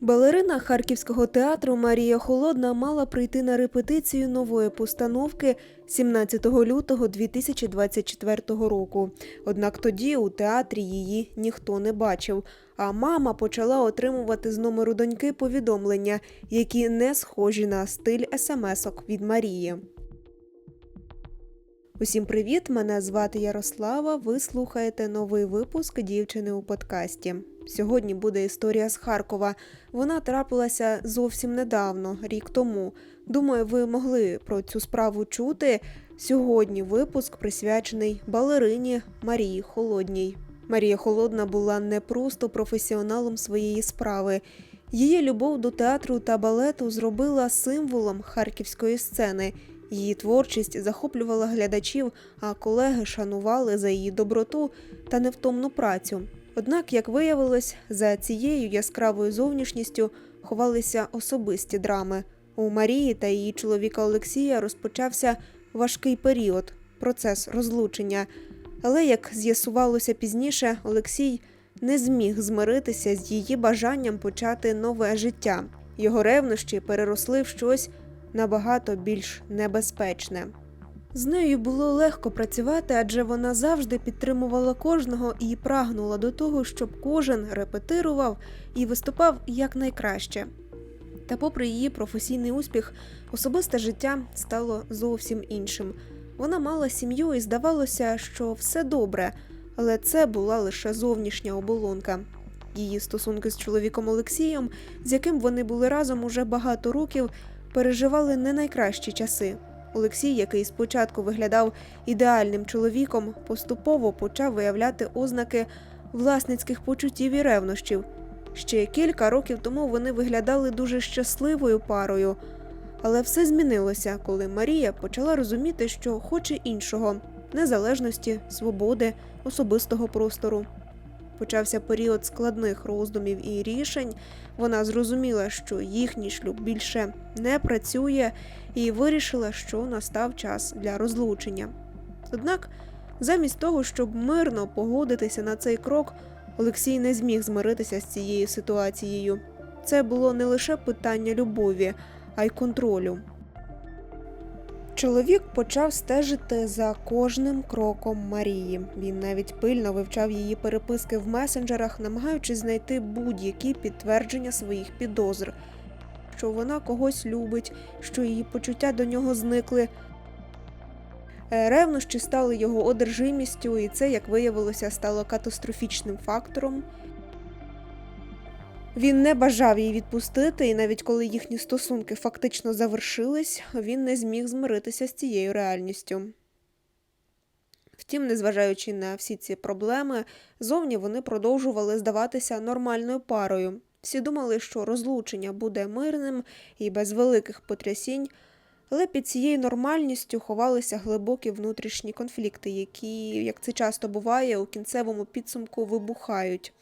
Балерина Харківського театру Марія Холодна мала прийти на репетицію нової постановки 17 лютого 2024 року. Однак тоді у театрі її ніхто не бачив. А мама почала отримувати з номеру доньки повідомлення, які не схожі на стиль смс-ок від Марії. Усім привіт! Мене звати Ярослава. Ви слухаєте новий випуск дівчини у подкасті. Сьогодні буде історія з Харкова. Вона трапилася зовсім недавно, рік тому. Думаю, ви могли про цю справу чути. Сьогодні випуск присвячений балерині Марії Холодній. Марія Холодна була не просто професіоналом своєї справи. Її любов до театру та балету зробила символом харківської сцени. Її творчість захоплювала глядачів, а колеги шанували за її доброту та невтомну працю. Однак, як виявилось, за цією яскравою зовнішністю ховалися особисті драми. У Марії та її чоловіка Олексія розпочався важкий період процес розлучення. Але, як з'ясувалося пізніше, Олексій не зміг змиритися з її бажанням почати нове життя. Його ревнощі переросли в щось набагато більш небезпечне. З нею було легко працювати, адже вона завжди підтримувала кожного і прагнула до того, щоб кожен репетирував і виступав якнайкраще. Та, попри її професійний успіх, особисте життя стало зовсім іншим. Вона мала сім'ю і здавалося, що все добре, але це була лише зовнішня оболонка. Її стосунки з чоловіком Олексієм, з яким вони були разом уже багато років, переживали не найкращі часи. Олексій, який спочатку виглядав ідеальним чоловіком, поступово почав виявляти ознаки власницьких почуттів і ревнощів. Ще кілька років тому вони виглядали дуже щасливою парою, але все змінилося, коли Марія почала розуміти, що хоче іншого незалежності, свободи, особистого простору. Почався період складних роздумів і рішень. Вона зрозуміла, що їхній шлюб більше не працює, і вирішила, що настав час для розлучення. Однак, замість того, щоб мирно погодитися на цей крок, Олексій не зміг змиритися з цією ситуацією. Це було не лише питання любові, а й контролю. Чоловік почав стежити за кожним кроком Марії. Він навіть пильно вивчав її переписки в месенджерах, намагаючись знайти будь-які підтвердження своїх підозр, що вона когось любить, що її почуття до нього зникли. Е, Ревнощі стали його одержимістю, і це, як виявилося, стало катастрофічним фактором. Він не бажав її відпустити, і навіть коли їхні стосунки фактично завершились, він не зміг змиритися з цією реальністю. Втім, незважаючи на всі ці проблеми, зовні вони продовжували здаватися нормальною парою. Всі думали, що розлучення буде мирним і без великих потрясінь, але під цією нормальністю ховалися глибокі внутрішні конфлікти, які, як це часто буває, у кінцевому підсумку вибухають.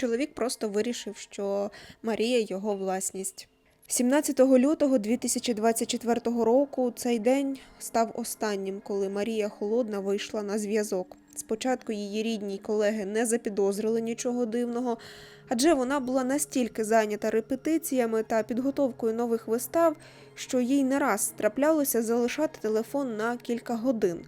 Чоловік просто вирішив, що Марія його власність. 17 лютого 2024 року цей день став останнім, коли Марія Холодна вийшла на зв'язок. Спочатку її рідні колеги не запідозрили нічого дивного, адже вона була настільки зайнята репетиціями та підготовкою нових вистав, що їй не раз траплялося залишати телефон на кілька годин.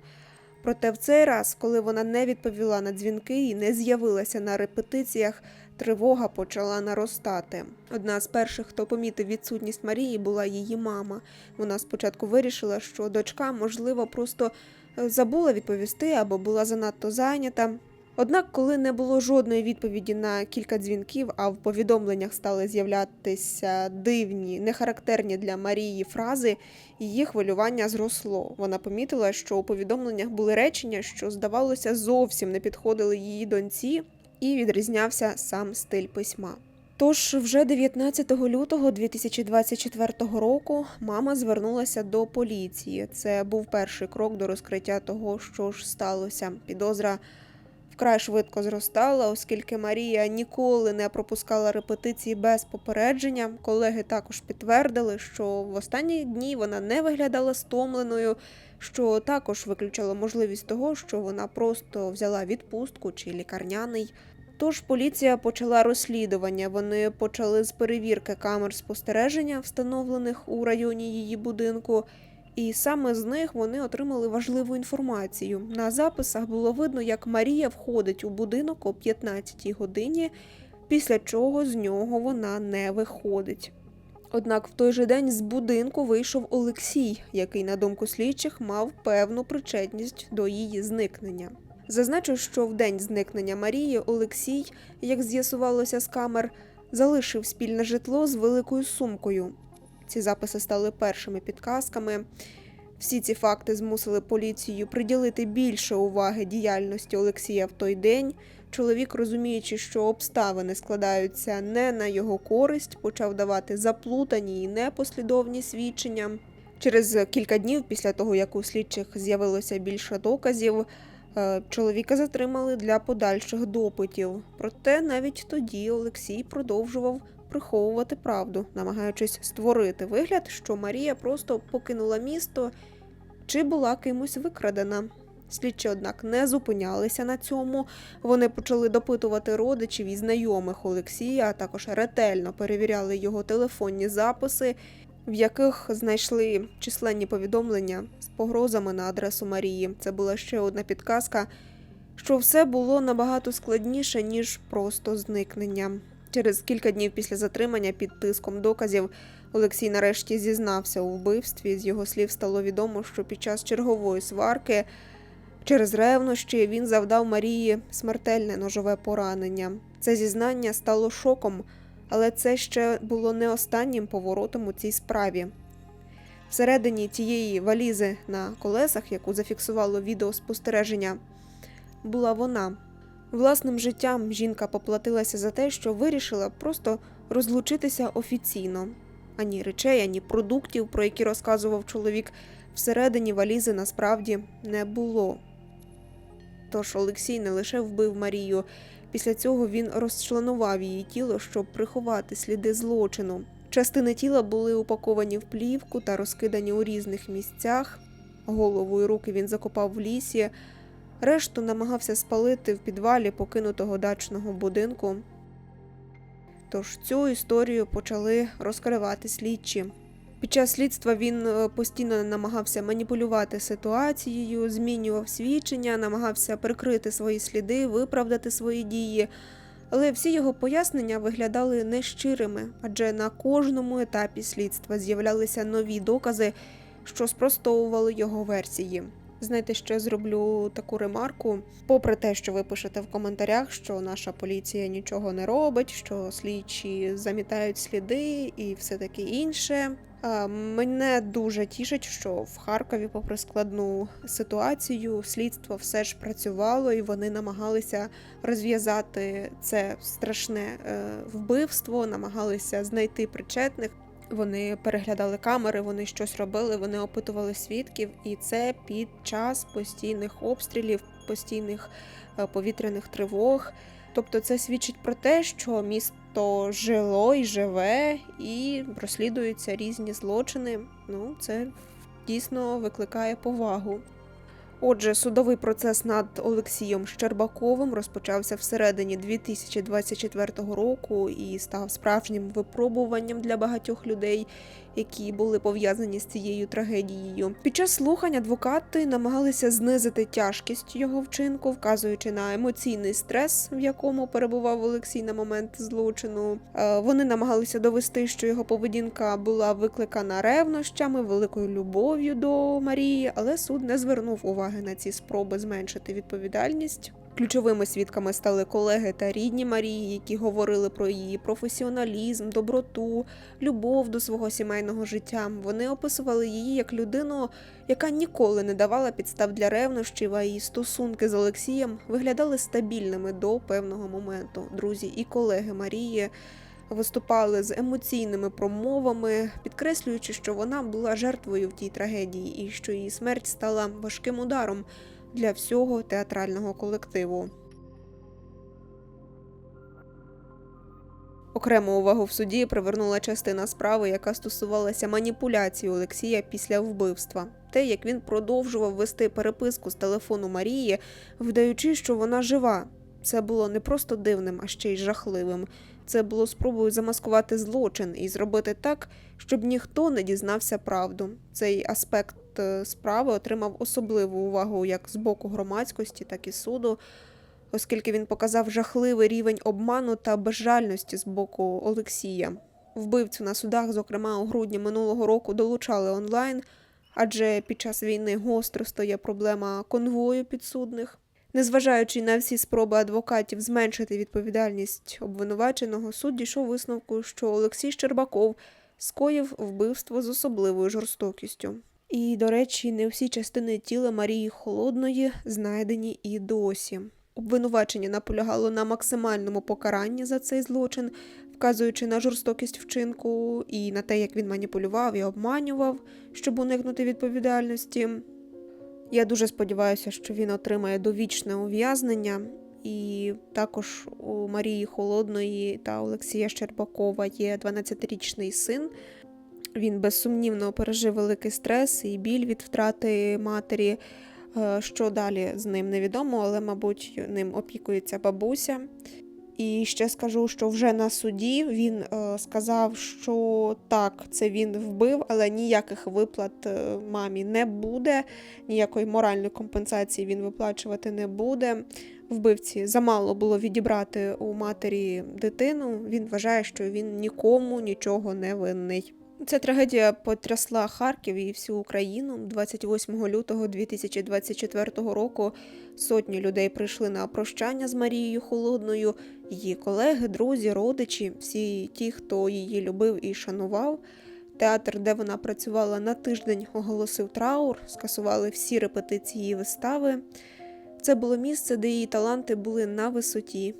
Проте в цей раз, коли вона не відповіла на дзвінки і не з'явилася на репетиціях, тривога почала наростати. Одна з перших, хто помітив відсутність Марії, була її мама. Вона спочатку вирішила, що дочка, можливо, просто е, забула відповісти або була занадто зайнята. Однак, коли не було жодної відповіді на кілька дзвінків, а в повідомленнях стали з'являтися дивні, нехарактерні для Марії фрази, її хвилювання зросло. Вона помітила, що у повідомленнях були речення, що, здавалося, зовсім не підходили її доньці, і відрізнявся сам стиль письма. Тож вже 19 лютого 2024 року мама звернулася до поліції. Це був перший крок до розкриття того, що ж сталося. Підозра вкрай швидко зростала, оскільки Марія ніколи не пропускала репетиції без попередження. Колеги також підтвердили, що в останні дні вона не виглядала стомленою, що також виключало можливість того, що вона просто взяла відпустку чи лікарняний. Тож поліція почала розслідування. Вони почали з перевірки камер спостереження, встановлених у районі її будинку. І саме з них вони отримали важливу інформацію. На записах було видно, як Марія входить у будинок о 15-й годині, після чого з нього вона не виходить. Однак в той же день з будинку вийшов Олексій, який, на думку слідчих, мав певну причетність до її зникнення. Зазначу, що в день зникнення Марії Олексій, як з'ясувалося з камер, залишив спільне житло з великою сумкою. Ці записи стали першими підказками. Всі ці факти змусили поліцію приділити більше уваги діяльності Олексія в той день. Чоловік, розуміючи, що обставини складаються не на його користь, почав давати заплутані і непослідовні свідчення. Через кілька днів після того, як у слідчих з'явилося більше доказів, чоловіка затримали для подальших допитів. Проте навіть тоді Олексій продовжував приховувати правду, намагаючись створити вигляд, що Марія просто покинула місто чи була кимось викрадена. Слідчі, однак, не зупинялися на цьому. Вони почали допитувати родичів і знайомих Олексія, а також ретельно перевіряли його телефонні записи, в яких знайшли численні повідомлення з погрозами на адресу Марії. Це була ще одна підказка, що все було набагато складніше, ніж просто зникнення. Через кілька днів після затримання під тиском доказів Олексій нарешті зізнався у вбивстві. З його слів стало відомо, що під час чергової сварки через ревнощі він завдав Марії смертельне ножове поранення. Це зізнання стало шоком, але це ще було не останнім поворотом у цій справі. Всередині тієї валізи на колесах, яку зафіксувало відеоспостереження, була вона. Власним життям жінка поплатилася за те, що вирішила просто розлучитися офіційно. Ані речей, ані продуктів, про які розказував чоловік, всередині валізи насправді не було. Тож Олексій не лише вбив Марію, після цього він розчленував її тіло, щоб приховати сліди злочину. Частини тіла були упаковані в плівку та розкидані у різних місцях. Голову і руки він закопав в лісі, решту намагався спалити в підвалі покинутого дачного будинку. Тож цю історію почали розкривати слідчі. Під час слідства він е, постійно намагався маніпулювати ситуацією, змінював свідчення, намагався прикрити свої сліди, виправдати свої дії. Але всі його пояснення виглядали нещирими, адже на кожному етапі слідства з'являлися нові докази, що спростовували його версії. Знаєте, що я зроблю таку ремарку. Попри те, що ви пишете в коментарях, що наша поліція нічого не робить, що слідчі замітають сліди і все таке інше. А, Мене дуже тішить, що в Харкові, попри складну ситуацію, слідство все ж працювало і вони намагалися розв'язати це страшне е, вбивство, намагалися знайти причетних. Вони переглядали камери, вони щось робили, вони опитували свідків, і це під час постійних обстрілів, постійних е, повітряних тривог. Тобто, це свідчить про те, що місто жило і живе, і розслідуються різні злочини. Ну, це дійсно викликає повагу. Отже, судовий процес над Олексієм Щербаковим розпочався всередині 2024 року і став справжнім випробуванням для багатьох людей, які були пов'язані з цією трагедією. Під час слухань адвокати намагалися знизити тяжкість його вчинку, вказуючи на емоційний стрес, в якому перебував Олексій на момент злочину. Е, Вони намагалися довести, що його поведінка була викликана ревнощами, великою любов'ю до Марії, але суд не звернув уваги на ці спроби зменшити відповідальність. Ключовими свідками стали колеги та рідні Марії, які говорили про її професіоналізм, доброту, любов до свого сімейного життя. Вони описували її як людину, яка ніколи не давала підстав для ревнощів, а її стосунки з Олексієм виглядали стабільними до певного моменту. Друзі і колеги Марії виступали з емоційними промовами, підкреслюючи, що вона була жертвою в тій трагедії і що її смерть стала важким ударом для всього театрального колективу. Окрему увагу в суді привернула частина справи, яка стосувалася маніпуляції Олексія після вбивства. Те, як він продовжував вести переписку з телефону Марії, вдаючи, що вона жива. Це було не просто дивним, а ще й жахливим. Це було спробою замаскувати злочин і зробити так, щоб ніхто не дізнався правду. Цей аспект е, справи отримав особливу увагу як з боку громадськості, так і суду, оскільки він показав жахливий рівень обману та безжальності з боку Олексія. Вбивцю на судах, зокрема у грудні минулого року, долучали онлайн, адже під час війни гостро стає проблема конвою підсудних. Незважаючи на всі спроби адвокатів зменшити відповідальність обвинуваченого, суд дійшов висновку, що Олексій Щербаков скоїв вбивство з особливою жорстокістю. І, до речі, не всі частини тіла Марії Холодної знайдені і досі. Обвинувачення наполягало на максимальному покаранні за цей злочин, вказуючи на жорстокість вчинку і на те, як він маніпулював і обманював, щоб уникнути відповідальності. Я дуже сподіваюся, що він отримає довічне ув'язнення. І також у Марії Холодної та Олексія Щербакова є 12-річний син. Він безсумнівно пережив великий стрес і біль від втрати матері. Е, Що далі з ним невідомо, але, мабуть, ним опікується бабуся. І ще скажу, що вже на суді він е, сказав, що так, це він вбив, але ніяких виплат е, мамі не буде, ніякої моральної компенсації він виплачувати не буде. Вбивці замало було відібрати у матері дитину. Він вважає, що він нікому нічого не винний. Ця трагедія потрясла Харків і всю Україну 28 лютого 2024 року. Сотні людей прийшли на прощання з Марією Холодною. Її колеги, друзі, родичі, всі ті, хто її любив і шанував. Театр, де вона працювала на тиждень, оголосив траур, скасували всі репетиції її вистави. Це було місце, де її таланти були на висоті,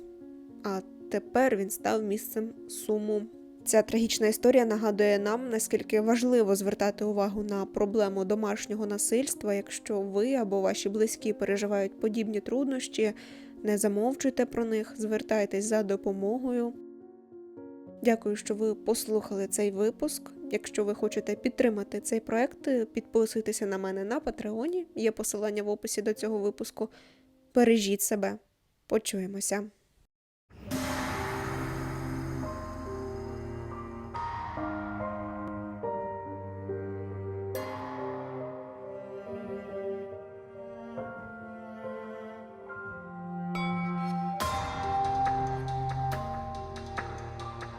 а тепер він став місцем суму. Ця трагічна історія нагадує нам, наскільки важливо звертати увагу на проблему домашнього насильства, якщо ви або ваші близькі переживають подібні труднощі, не замовчуйте про них, звертайтесь за допомогою. Дякую, що ви послухали цей випуск. Якщо ви хочете підтримати цей проект, підписуйтеся на мене на Патреоні. Є посилання в описі до цього випуску. Бережіть себе. Почуємося.